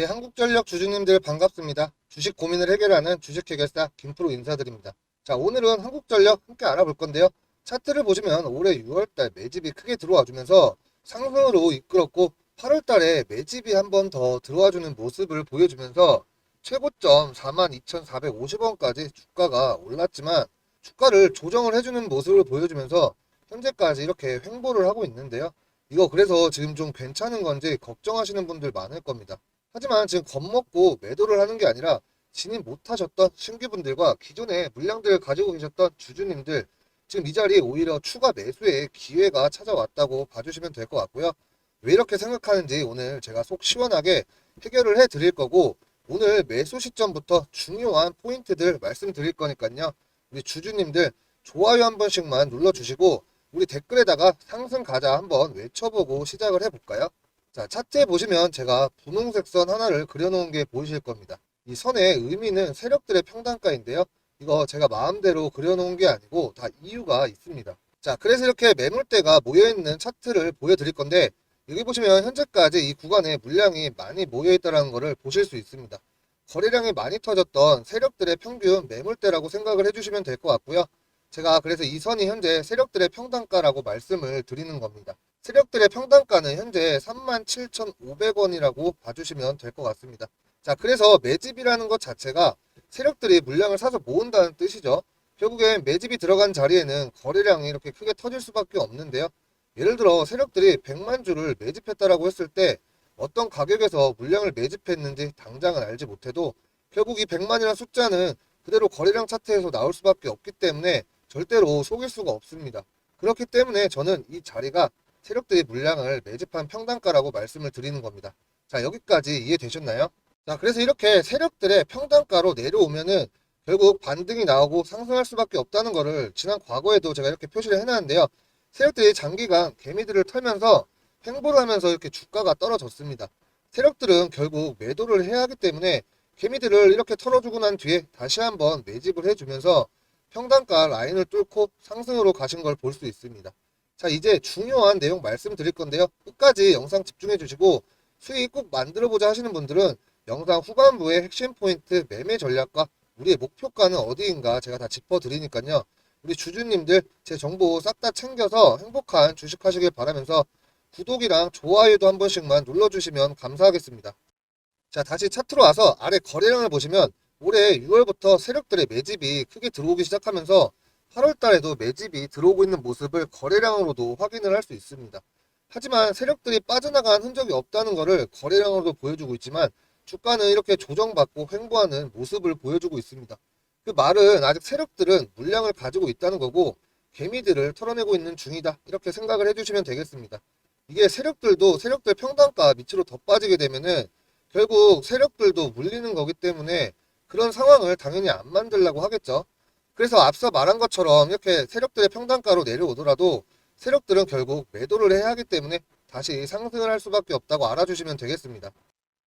네, 한국전력 주주님들 반갑습니다. 주식 고민을 해결하는 주식해결사 김프로 인사드립니다. 자, 오늘은 한국전력 함께 알아볼 건데요. 차트를 보시면 올해 6월달 매집이 크게 들어와 주면서 상승으로 이끌었고 8월달에 매집이 한 번 더 들어와 주는 모습을 보여주면서 최고점 42,450원까지 주가가 올랐지만 주가를 조정을 해주는 모습을 보여주면서 현재까지 이렇게 횡보를 하고 있는데요. 이거 그래서 지금 좀 괜찮은 건지 걱정하시는 분들 많을 겁니다. 하지만 지금 겁먹고 매도를 하는 게 아니라 진입 못하셨던 신규분들과 기존에 물량들을 가지고 계셨던 주주님들 지금 이 자리에 오히려 추가 매수의 기회가 찾아왔다고 봐주시면 될 것 같고요. 왜 이렇게 생각하는지 오늘 제가 속 시원하게 해결을 해 드릴 거고 오늘 매수 시점부터 중요한 포인트들 말씀드릴 거니까요. 우리 주주님들 좋아요 한 번씩만 눌러주시고 우리 댓글에다가 상승 가자 한번 외쳐보고 시작을 해볼까요? 자, 차트에 보시면 제가 분홍색 선 하나를 그려놓은 게 보이실 겁니다. 이 선의 의미는 세력들의 평단가인데요. 이거 제가 마음대로 그려놓은 게 아니고 다 이유가 있습니다. 자, 그래서 이렇게 매물대가 모여있는 차트를 보여드릴 건데 여기 보시면 현재까지 이 구간에 물량이 많이 모여있다는 것을 보실 수 있습니다. 거래량이 많이 터졌던 세력들의 평균 매물대라고 생각을 해주시면 될 것 같고요. 제가 그래서 이 선이 현재 세력들의 평단가라고 말씀을 드리는 겁니다. 세력들의 평단가는 현재 37,500원이라고 봐주시면 될 것 같습니다. 자, 그래서 매집이라는 것 자체가 세력들이 물량을 사서 모은다는 뜻이죠. 결국엔 매집이 들어간 자리에는 거래량이 이렇게 크게 터질 수밖에 없는데요. 예를 들어 세력들이 100만 주를 매집했다라고 했을 때 어떤 가격에서 물량을 매집했는지 당장은 알지 못해도 결국 이 100만이라는 숫자는 그대로 거래량 차트에서 나올 수밖에 없기 때문에 절대로 속일 수가 없습니다. 그렇기 때문에 저는 이 자리가 세력들이 물량을 매집한 평단가라고 말씀을 드리는 겁니다. 자, 여기까지 이해되셨나요? 자, 그래서 이렇게 세력들의 평단가로 내려오면은 결국 반등이 나오고 상승할 수밖에 없다는 거를 지난 과거에도 제가 이렇게 표시를 해놨는데요. 세력들이 장기간 개미들을 털면서 횡보를 하면서 이렇게 주가가 떨어졌습니다. 세력들은 결국 매도를 해야 하기 때문에 개미들을 이렇게 털어주고 난 뒤에 다시 한번 매집을 해주면서 평단가 라인을 뚫고 상승으로 가신 걸 볼 수 있습니다. 자, 이제 중요한 내용 말씀드릴 건데요. 끝까지 영상 집중해 주시고 수익 꼭 만들어 보자 하시는 분들은 영상 후반부의 핵심 포인트 매매 전략과 우리의 목표가는 어디인가 제가 다 짚어 드리니까요. 우리 주주님들 제 정보 싹 다 챙겨서 행복한 주식 하시길 바라면서 구독이랑 좋아요도 한 번씩만 눌러주시면 감사하겠습니다. 자, 다시 차트로 와서 아래 거래량을 보시면 올해 6월부터 세력들의 매집이 크게 들어오기 시작하면서 8월 달에도 매집이 들어오고 있는 모습을 거래량으로도 확인을 할 수 있습니다. 하지만 세력들이 빠져나간 흔적이 없다는 것을 거래량으로도 보여주고 있지만 주가는 이렇게 조정받고 횡보하는 모습을 보여주고 있습니다. 그 말은 아직 세력들은 물량을 가지고 있다는 거고 개미들을 털어내고 있는 중이다. 이렇게 생각을 해주시면 되겠습니다. 이게 세력들도 세력들 평단가 밑으로 더 빠지게 되면은 결국 세력들도 물리는 거기 때문에 그런 상황을 당연히 안 만들려고 하겠죠. 그래서 앞서 말한 것처럼 이렇게 세력들의 평단가로 내려오더라도 세력들은 결국 매도를 해야 하기 때문에 다시 상승을 할 수밖에 없다고 알아주시면 되겠습니다.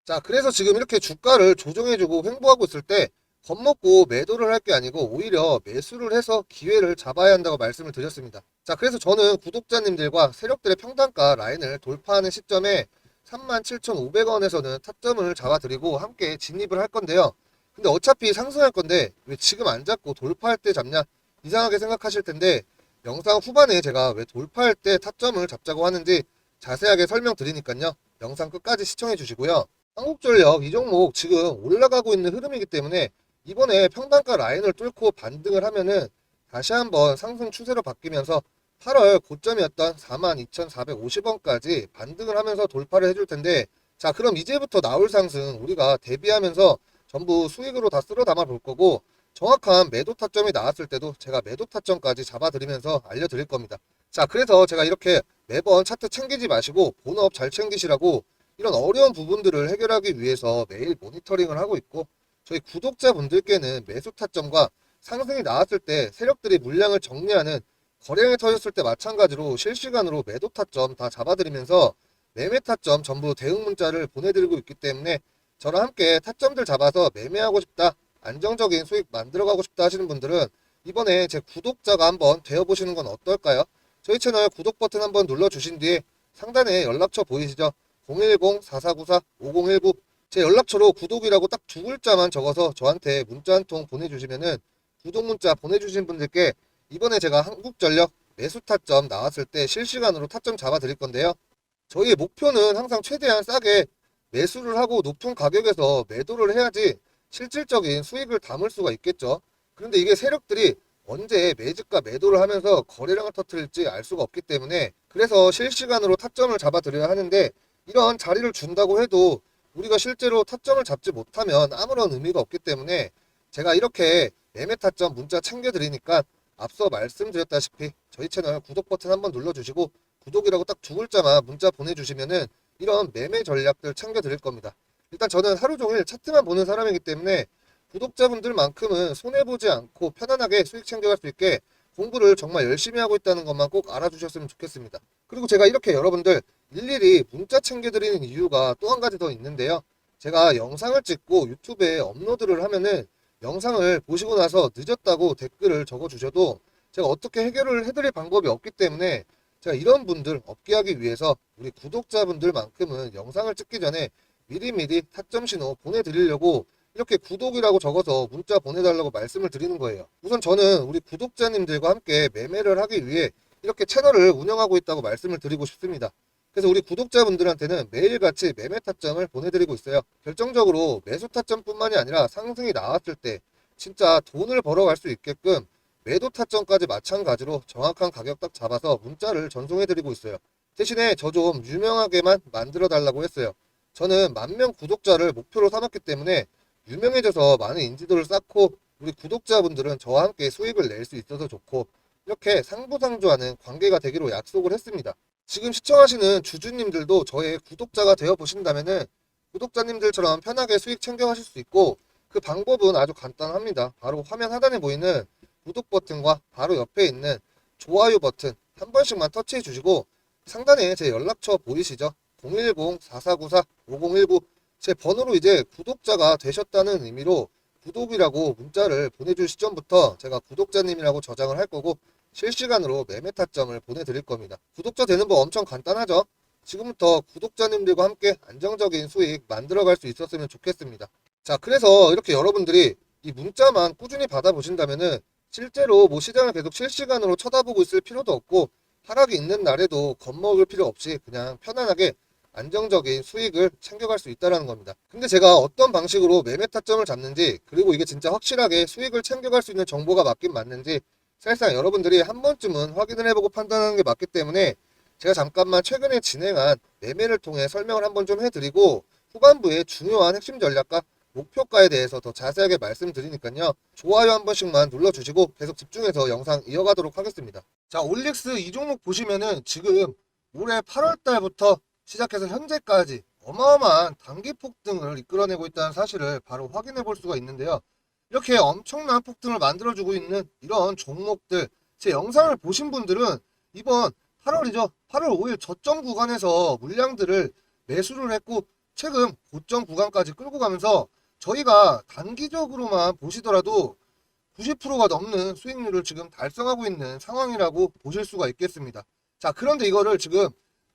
자, 그래서 지금 이렇게 주가를 조정해주고 횡보하고 있을 때 겁먹고 매도를 할 게 아니고 오히려 매수를 해서 기회를 잡아야 한다고 말씀을 드렸습니다. 자, 그래서 저는 구독자님들과 세력들의 평단가 라인을 돌파하는 시점에 37,500원에서는 타점을 잡아드리고 함께 진입을 할 건데요. 근데 어차피 상승할 건데 왜 지금 안 잡고 돌파할 때 잡냐 이상하게 생각하실 텐데 영상 후반에 제가 왜 돌파할 때 타점을 잡자고 하는지 자세하게 설명드리니까요. 영상 끝까지 시청해 주시고요. 한국전력 이 종목 지금 올라가고 있는 흐름이기 때문에 이번에 평단가 라인을 뚫고 반등을 하면은 다시 한번 상승 추세로 바뀌면서 8월 고점이었던 42,450원까지 반등을 하면서 돌파를 해줄 텐데 자 그럼 이제부터 나올 상승 우리가 대비하면서 전부 수익으로 다 쓸어 담아 볼 거고 정확한 매도 타점이 나왔을 때도 제가 매도 타점까지 잡아드리면서 알려드릴 겁니다. 자 그래서 제가 이렇게 매번 차트 챙기지 마시고 본업 잘 챙기시라고 이런 어려운 부분들을 해결하기 위해서 매일 모니터링을 하고 있고 저희 구독자분들께는 매수 타점과 상승이 나왔을 때 세력들이 물량을 정리하는 거래량이 터졌을 때 마찬가지로 실시간으로 매도 타점 다 잡아드리면서 매매 타점 전부 대응 문자를 보내드리고 있기 때문에 저랑 함께 타점들 잡아서 매매하고 싶다 안정적인 수익 만들어가고 싶다 하시는 분들은 이번에 제 구독자가 한번 되어보시는 건 어떨까요? 저희 채널 구독 버튼 한번 눌러주신 뒤에 상단에 연락처 보이시죠? 010-4494-5019 제 연락처로 구독이라고 딱 두 글자만 적어서 저한테 문자 한 통 보내주시면은 구독 문자 보내주신 분들께 이번에 제가 한국전력 매수 타점 나왔을 때 실시간으로 타점 잡아 드릴 건데요. 저희의 목표는 항상 최대한 싸게 매수를 하고 높은 가격에서 매도를 해야지 실질적인 수익을 담을 수가 있겠죠. 그런데 이게 세력들이 언제 매집과 매도를 하면서 거래량을 터뜨릴지 알 수가 없기 때문에 그래서 실시간으로 타점을 잡아 드려야 하는데 이런 자리를 준다고 해도 우리가 실제로 타점을 잡지 못하면 아무런 의미가 없기 때문에 제가 이렇게 매매 타점 문자 챙겨 드리니까 앞서 말씀드렸다시피 저희 채널 구독 버튼 한번 눌러주시고 구독이라고 딱 두 글자만 문자 보내주시면은 이런 매매 전략들 챙겨 드릴 겁니다. 일단 저는 하루 종일 차트만 보는 사람이기 때문에 구독자분들만큼은 손해보지 않고 편안하게 수익 챙겨갈 수 있게 공부를 정말 열심히 하고 있다는 것만 꼭 알아주셨으면 좋겠습니다. 그리고 제가 이렇게 여러분들 일일이 문자 챙겨드리는 이유가 또 한 가지 더 있는데요. 제가 영상을 찍고 유튜브에 업로드를 하면은 영상을 보시고 나서 늦었다고 댓글을 적어주셔도 제가 어떻게 해결을 해드릴 방법이 없기 때문에 제가 이런 분들 없게 하기 위해서 우리 구독자분들만큼은 영상을 찍기 전에 미리미리 타점 신호 보내드리려고 이렇게 구독이라고 적어서 문자 보내달라고 말씀을 드리는 거예요. 우선 저는 우리 구독자님들과 함께 매매를 하기 위해 이렇게 채널을 운영하고 있다고 말씀을 드리고 싶습니다. 그래서 우리 구독자분들한테는 매일같이 매매 타점을 보내드리고 있어요. 결정적으로 매수 타점뿐만이 아니라 상승이 나왔을 때 진짜 돈을 벌어갈 수 있게끔 매도 타점까지 마찬가지로 정확한 가격 딱 잡아서 문자를 전송해드리고 있어요. 대신에 저 좀 유명하게만 만들어 달라고 했어요. 저는 만 명 구독자를 목표로 삼았기 때문에 유명해져서 많은 인지도를 쌓고 우리 구독자분들은 저와 함께 수익을 낼 수 있어서 좋고 이렇게 상부상조하는 관계가 되기로 약속을 했습니다. 지금 시청하시는 주주님들도 저의 구독자가 되어 보신다면은 구독자님들처럼 편하게 수익 챙겨가실 수 있고 그 방법은 아주 간단합니다. 바로 화면 하단에 보이는 구독 버튼과 바로 옆에 있는 좋아요 버튼 한 번씩만 터치해 주시고 상단에 제 연락처 보이시죠? 010-4494-5019 제 번호로 이제 구독자가 되셨다는 의미로 구독이라고 문자를 보내줄 시점부터 제가 구독자님이라고 저장을 할 거고 실시간으로 매매 타점을 보내드릴 겁니다. 구독자 되는 법 엄청 간단하죠? 지금부터 구독자님들과 함께 안정적인 수익 만들어갈 수 있었으면 좋겠습니다. 자, 그래서 이렇게 여러분들이 이 문자만 꾸준히 받아보신다면은 실제로 뭐 시장을 계속 실시간으로 쳐다보고 있을 필요도 없고 하락이 있는 날에도 겁먹을 필요 없이 그냥 편안하게 안정적인 수익을 챙겨갈 수 있다는 겁니다. 근데 제가 어떤 방식으로 매매 타점을 잡는지 그리고 이게 진짜 확실하게 수익을 챙겨갈 수 있는 정보가 맞긴 맞는지 사실상 여러분들이 한 번쯤은 확인을 해보고 판단하는 게 맞기 때문에 제가 잠깐만 최근에 진행한 매매를 통해 설명을 한번 좀 해드리고 후반부에 중요한 핵심 전략과 목표가에 대해서 더 자세하게 말씀드리니까요. 좋아요 한 번씩만 눌러주시고 계속 집중해서 영상 이어가도록 하겠습니다. 자, 올릭스 이 종목 보시면은 지금 올해 8월 달부터 시작해서 현재까지 어마어마한 단기 폭등을 이끌어내고 있다는 사실을 바로 확인해 볼 수가 있는데요. 이렇게 엄청난 폭등을 만들어주고 있는 이런 종목들, 제 영상을 보신 분들은 이번 8월이죠. 8월 5일 저점 구간에서 물량들을 매수를 했고 최근 고점 구간까지 끌고 가면서 저희가 단기적으로만 보시더라도 90%가 넘는 수익률을 지금 달성하고 있는 상황이라고 보실 수가 있겠습니다. 자, 그런데 이거를 지금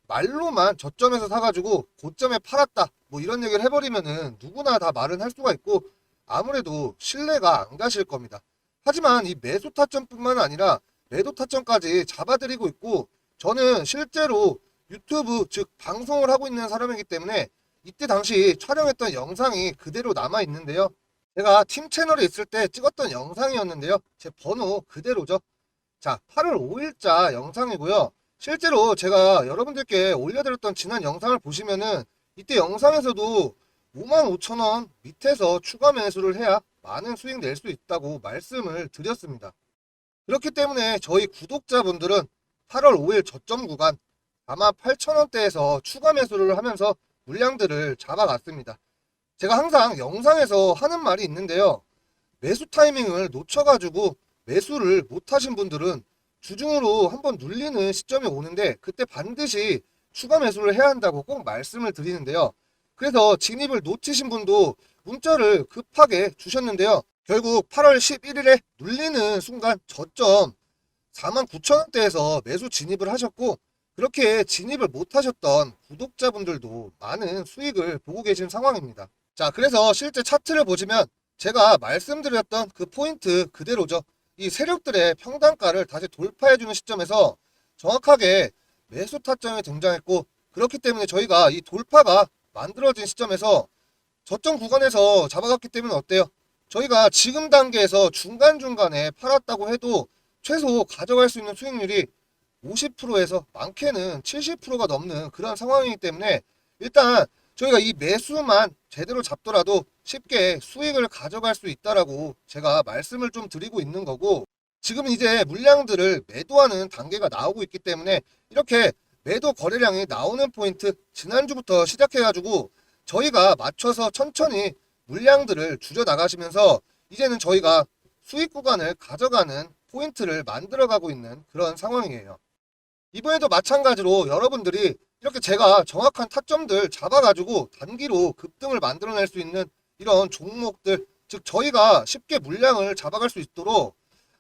말로만 저점에서 사가지고 고점에 팔았다. 뭐 이런 얘기를 해버리면은 누구나 다 말은 할 수가 있고 아무래도 신뢰가 안 가실 겁니다. 하지만 이 매수 타점뿐만 아니라 매도 타점까지 잡아드리고 있고 저는 실제로 유튜브 즉 방송을 하고 있는 사람이기 때문에 이때 당시 촬영했던 영상이 그대로 남아 있는데요. 제가 팀 채널에 있을 때 찍었던 영상이었는데요. 제 번호 그대로죠. 자, 8월 5일자 영상이고요. 실제로 제가 여러분들께 올려드렸던 지난 영상을 보시면은 이때 영상에서도 55,000원 밑에서 추가 매수를 해야 많은 수익 낼 수 있다고 말씀을 드렸습니다. 그렇기 때문에 저희 구독자분들은 8월 5일 저점 구간 아마 8,000원대에서 추가 매수를 하면서 물량들을 잡아갔습니다. 제가 항상 영상에서 하는 말이 있는데요. 매수 타이밍을 놓쳐가지고 매수를 못하신 분들은 주중으로 한번 눌리는 시점이 오는데 그때 반드시 추가 매수를 해야 한다고 꼭 말씀을 드리는데요. 그래서 진입을 놓치신 분도 문자를 급하게 주셨는데요. 결국 8월 11일에 눌리는 순간 저점 49,000원대에서 매수 진입을 하셨고 그렇게 진입을 못하셨던 구독자분들도 많은 수익을 보고 계신 상황입니다. 자, 그래서 실제 차트를 보시면 제가 말씀드렸던 그 포인트 그대로죠. 이 세력들의 평단가를 다시 돌파해주는 시점에서 정확하게 매수 타점이 등장했고 그렇기 때문에 저희가 이 돌파가 만들어진 시점에서 저점 구간에서 잡아갔기 때문에 어때요? 저희가 지금 단계에서 중간중간에 팔았다고 해도 최소 가져갈 수 있는 수익률이 50%에서 많게는 70%가 넘는 그런 상황이기 때문에 일단 저희가 이 매수만 제대로 잡더라도 쉽게 수익을 가져갈 수 있다라고 제가 말씀을 좀 드리고 있는 거고 지금 이제 물량들을 매도하는 단계가 나오고 있기 때문에 이렇게 매도 거래량이 나오는 포인트 지난주부터 시작해가지고 저희가 맞춰서 천천히 물량들을 줄여 나가시면서 이제는 저희가 수익 구간을 가져가는 포인트를 만들어가고 있는 그런 상황이에요. 이번에도 마찬가지로 여러분들이 이렇게 제가 정확한 타점들 잡아가지고 단기로 급등을 만들어낼 수 있는 이런 종목들, 즉 저희가 쉽게 물량을 잡아갈 수 있도록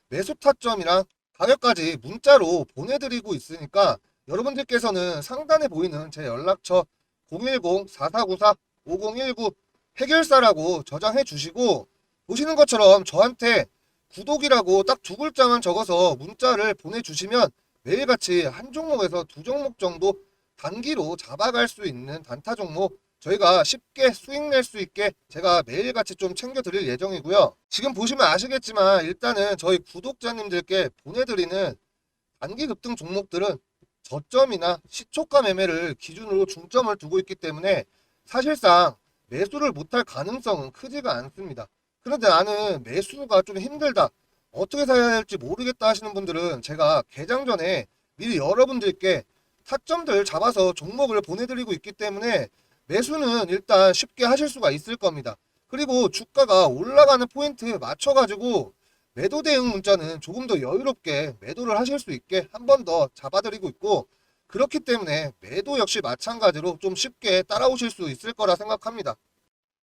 매수 타점이랑 가격까지 문자로 보내드리고 있으니까 여러분들께서는 상단에 보이는 제 연락처 010-4494-5019 해결사라고 저장해 주시고 보시는 것처럼 저한테 구독이라고 딱 두 글자만 적어서 문자를 보내주시면 매일같이 한 종목에서 두 종목 정도 단기로 잡아갈 수 있는 단타 종목 저희가 쉽게 수익 낼 수 있게 제가 매일같이 좀 챙겨 드릴 예정이고요. 지금 보시면 아시겠지만 일단은 저희 구독자님들께 보내드리는 단기 급등 종목들은 저점이나 시초가 매매를 기준으로 중점을 두고 있기 때문에 사실상 매수를 못할 가능성은 크지가 않습니다. 그런데 나는 매수가 좀 힘들다. 어떻게 사야 할지 모르겠다 하시는 분들은 제가 개장 전에 미리 여러분들께 타점들 잡아서 종목을 보내드리고 있기 때문에 매수는 일단 쉽게 하실 수가 있을 겁니다. 그리고 주가가 올라가는 포인트 맞춰가지고 매도 대응 문자는 조금 더 여유롭게 매도를 하실 수 있게 한 번 더 잡아드리고 있고 그렇기 때문에 매도 역시 마찬가지로 좀 쉽게 따라오실 수 있을 거라 생각합니다.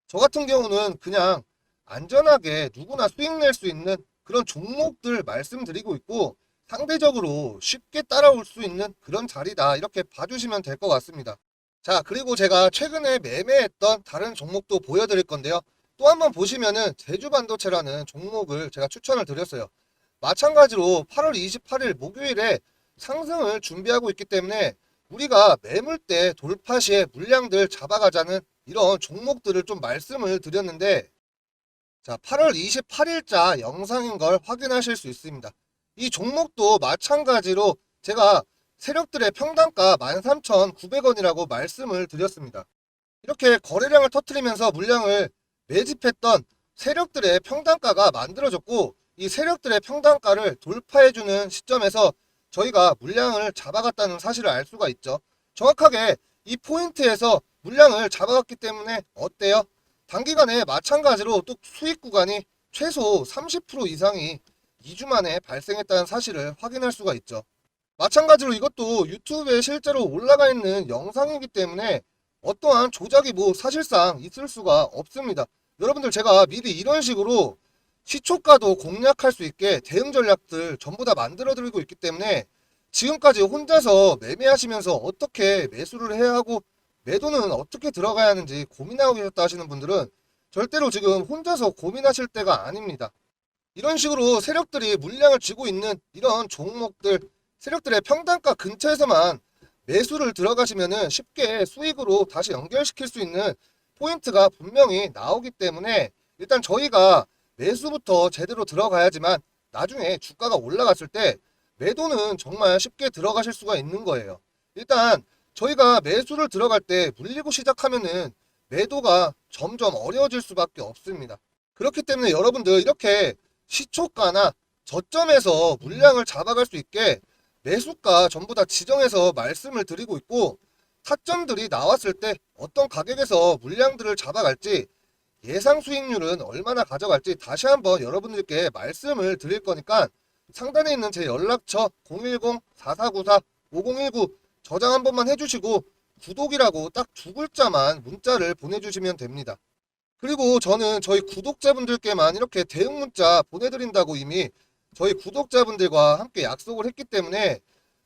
저 같은 경우는 그냥 안전하게 누구나 수익 낼 수 있는 그런 종목들 말씀드리고 있고 상대적으로 쉽게 따라올 수 있는 그런 자리다 이렇게 봐주시면 될 것 같습니다. 자 그리고 제가 최근에 매매했던 다른 종목도 보여드릴 건데요. 또 한번 보시면은 제주반도체라는 종목을 제가 추천을 드렸어요. 마찬가지로 8월 28일 목요일에 상승을 준비하고 있기 때문에 우리가 매물대 돌파 시에 물량들 잡아가자는 이런 종목들을 좀 말씀을 드렸는데 자 8월 28일자 영상인 걸 확인하실 수 있습니다. 이 종목도 마찬가지로 제가 세력들의 평단가 13,900원이라고 말씀을 드렸습니다. 이렇게 거래량을 터트리면서 물량을 매집했던 세력들의 평단가가 만들어졌고 이 세력들의 평단가를 돌파해주는 시점에서 저희가 물량을 잡아갔다는 사실을 알 수가 있죠. 정확하게 이 포인트에서 물량을 잡아갔기 때문에 어때요? 단기간에 마찬가지로 또 수익 구간이 최소 30% 이상이 2주 만에 발생했다는 사실을 확인할 수가 있죠. 마찬가지로 이것도 유튜브에 실제로 올라가 있는 영상이기 때문에 어떠한 조작이 뭐 사실상 있을 수가 없습니다. 여러분들 제가 미리 이런 식으로 시초가도 공략할 수 있게 대응 전략들 전부 다 만들어 드리고 있기 때문에 지금까지 혼자서 매매하시면서 어떻게 매수를 해야 하고 매도는 어떻게 들어가야 하는지 고민하고 계셨다 하시는 분들은 절대로 지금 혼자서 고민하실 때가 아닙니다. 이런 식으로 세력들이 물량을 쥐고 있는 이런 종목들 세력들의 평단가 근처에서만 매수를 들어가시면은 쉽게 수익으로 다시 연결시킬 수 있는 포인트가 분명히 나오기 때문에 일단 저희가 매수부터 제대로 들어가야지만 나중에 주가가 올라갔을 때 매도는 정말 쉽게 들어가실 수가 있는 거예요. 일단 저희가 매수를 들어갈 때 물리고 시작하면은 매도가 점점 어려워질 수밖에 없습니다. 그렇기 때문에 여러분들 이렇게 시초가나 저점에서 물량을 잡아갈 수 있게 매수가 전부 다 지정해서 말씀을 드리고 있고 타점들이 나왔을 때 어떤 가격에서 물량들을 잡아갈지 예상 수익률은 얼마나 가져갈지 다시 한번 여러분들께 말씀을 드릴 거니까 상단에 있는 제 연락처 010-4494-5019 저장 한 번만 해주시고 구독이라고 딱 두 글자만 문자를 보내주시면 됩니다. 그리고 저는 저희 구독자분들께만 이렇게 대응 문자 보내드린다고 이미 저희 구독자분들과 함께 약속을 했기 때문에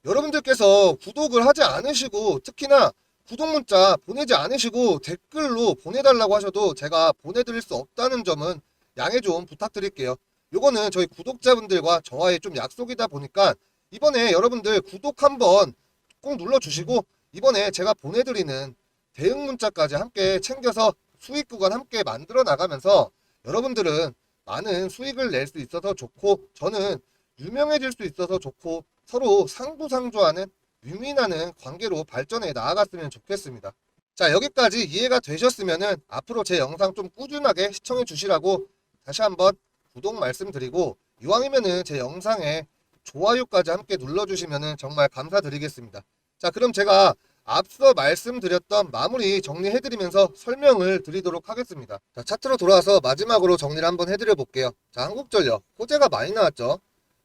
여러분들께서 구독을 하지 않으시고 특히나 구독 문자 보내지 않으시고 댓글로 보내달라고 하셔도 제가 보내드릴 수 없다는 점은 양해 좀 부탁드릴게요. 요거는 저희 구독자분들과 저와의 좀 약속이다 보니까 이번에 여러분들 구독 한번 꼭 눌러주시고 이번에 제가 보내드리는 대응 문자까지 함께 챙겨서 수익 구간 함께 만들어 나가면서 여러분들은 많은 수익을 낼 수 있어서 좋고 저는 유명해질 수 있어서 좋고 서로 상부상조하는 유민하는 관계로 발전해 나아갔으면 좋겠습니다. 자 여기까지 이해가 되셨으면은 앞으로 제 영상 좀 꾸준하게 시청해 주시라고 다시 한번 구독 말씀드리고 이왕이면은 제 영상에 좋아요까지 함께 눌러주시면은 정말 감사드리겠습니다. 자 그럼 제가 앞서 말씀드렸던 마무리 정리해드리면서 설명을 드리도록 하겠습니다. 자 차트로 돌아와서 마지막으로 정리를 한번 해드려 볼게요. 자 한국전력 호재가 많이 나왔죠.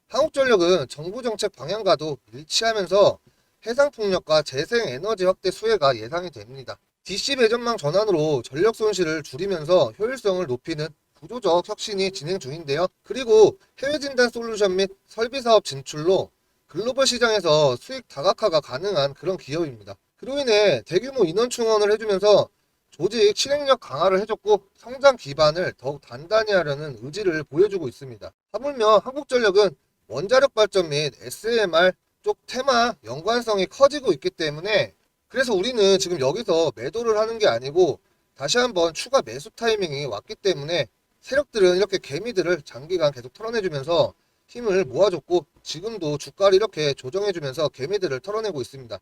한국전력은 정부 정책 방향과도 일치하면서 해상풍력과 재생에너지 확대 수혜가 예상이 됩니다. DC 배전망 전환으로 전력 손실을 줄이면서 효율성을 높이는 구조적 혁신이 진행 중인데요. 그리고 해외 진단 솔루션 및 설비 사업 진출로 글로벌 시장에서 수익 다각화가 가능한 그런 기업입니다. 그로 인해 대규모 인원 충원을 해주면서 조직 실행력 강화를 해줬고 성장 기반을 더욱 단단히 하려는 의지를 보여주고 있습니다. 하물며 한국전력은 원자력 발전 및 SMR 쪽 테마 연관성이 커지고 있기 때문에 그래서 우리는 지금 여기서 매도를 하는 게 아니고 다시 한번 추가 매수 타이밍이 왔기 때문에 세력들은 이렇게 개미들을 장기간 계속 털어내주면서 힘을 모아줬고 지금도 주가를 이렇게 조정해주면서 개미들을 털어내고 있습니다.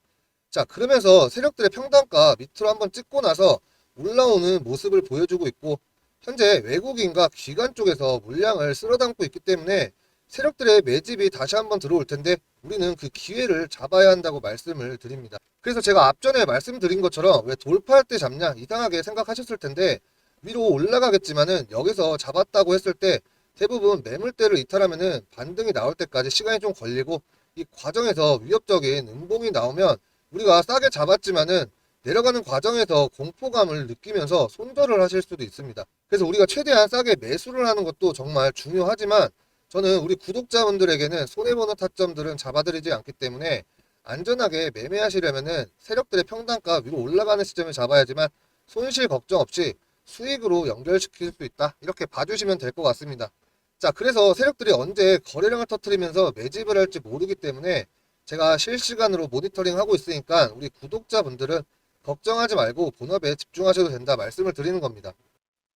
자 그러면서 세력들의 평단가 밑으로 한번 찍고 나서 올라오는 모습을 보여주고 있고 현재 외국인과 기관 쪽에서 물량을 쓸어담고 있기 때문에 세력들의 매집이 다시 한번 들어올 텐데 우리는 그 기회를 잡아야 한다고 말씀을 드립니다. 그래서 제가 앞전에 말씀드린 것처럼 왜 돌파할 때 잡냐 이상하게 생각하셨을 텐데 위로 올라가겠지만은 여기서 잡았다고 했을 때 대부분 매물대를 이탈하면은 반등이 나올 때까지 시간이 좀 걸리고 이 과정에서 위협적인 음봉이 나오면 우리가 싸게 잡았지만은 내려가는 과정에서 공포감을 느끼면서 손절을 하실 수도 있습니다. 그래서 우리가 최대한 싸게 매수를 하는 것도 정말 중요하지만 저는 우리 구독자분들에게는 손해보는 타점들은 잡아드리지 않기 때문에 안전하게 매매하시려면은 세력들의 평단가 위로 올라가는 시점을 잡아야지만 손실 걱정 없이 수익으로 연결시킬 수 있다. 이렇게 봐주시면 될 것 같습니다. 자, 그래서 세력들이 언제 거래량을 터트리면서 매집을 할지 모르기 때문에 제가 실시간으로 모니터링 하고 있으니까 우리 구독자분들은 걱정하지 말고 본업에 집중하셔도 된다 말씀을 드리는 겁니다.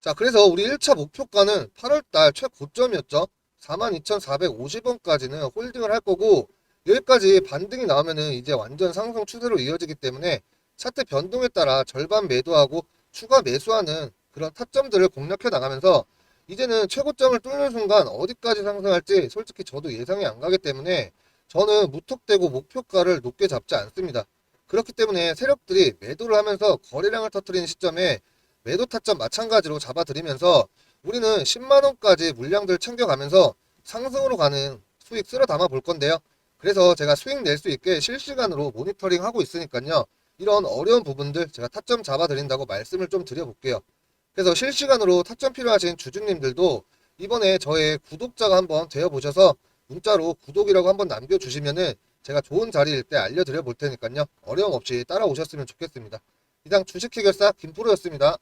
자, 그래서 우리 1차 목표가는 8월달 최고점이었죠. 42,450원까지는 홀딩을 할 거고 여기까지 반등이 나오면은 이제 완전 상승 추세로 이어지기 때문에 차트 변동에 따라 절반 매도하고 추가 매수하는 그런 타점들을 공략해 나가면서 이제는 최고점을 뚫는 순간 어디까지 상승할지 솔직히 저도 예상이 안 가기 때문에 저는 무턱대고 목표가를 높게 잡지 않습니다. 그렇기 때문에 세력들이 매도를 하면서 거래량을 터트리는 시점에 매도 타점 마찬가지로 잡아드리면서 우리는 10만원까지 물량들 챙겨가면서 상승으로 가는 수익 쓸어 담아 볼 건데요. 그래서 제가 수익 낼 수 있게 실시간으로 모니터링 하고 있으니까요. 이런 어려운 부분들 제가 타점 잡아드린다고 말씀을 좀 드려볼게요. 그래서 실시간으로 타점 필요하신 주주님들도 이번에 저의 구독자가 한번 되어보셔서 문자로 구독이라고 한번 남겨주시면은 제가 좋은 자리일 때 알려드려 볼 테니까요. 어려움 없이 따라오셨으면 좋겠습니다. 이상 주식 해결사 김프로였습니다.